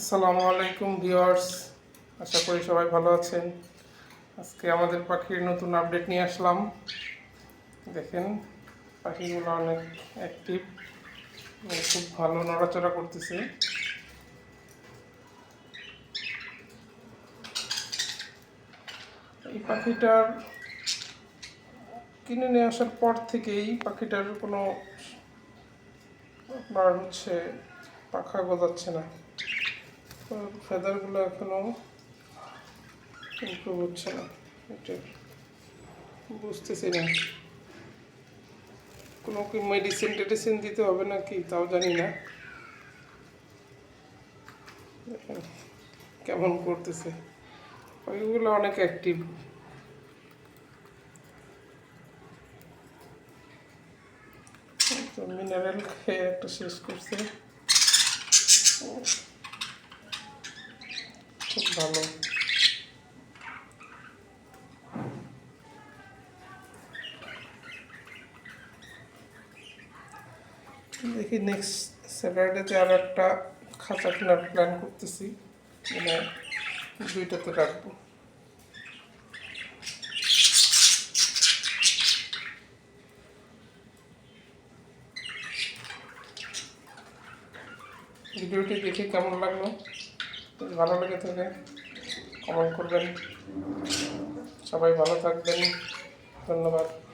আসসালামু আলাইকুম ভিউয়ার্স, আশা করি সবাই ভালো আছেন। আজকে আমাদের পাখির নতুন আপডেট নিয়ে আসলাম। দেখেন, পাখিগুলো অনেক অ্যাক্টিভ খুব ভালো নড়াচড়া করতেছে। এই পাখিটার কিনে নিয়ে আসার পর থেকেই পাখিটার কোনো আপনার হচ্ছে, পাখা গজাচ্ছে না। ফেদারগুলো এখনও ইমপ্রুভ হচ্ছে না। এটা বুঝতেছি না। কোনো কি মেডিসিন টেডিসিন দিতে হবে নাকি তাও জানি না। কেমন করতেছে। ওইগুলো অনেক অ্যাক্টিভ মিনারেল খেয়ে একটা শেষ করছে। খুব ভালো দেখি নেক্সট স্যাটারডেতে আর একটা খাঁচা কেনার প্ল্যান করতেছি মানে দুইটাতে রাখব ভিডিওটি দেখে কেমন লাগল যদি ভালো লেগে থাকে কমেন্ট করবেন। সবাই ভালো থাকবেন। ধন্যবাদ।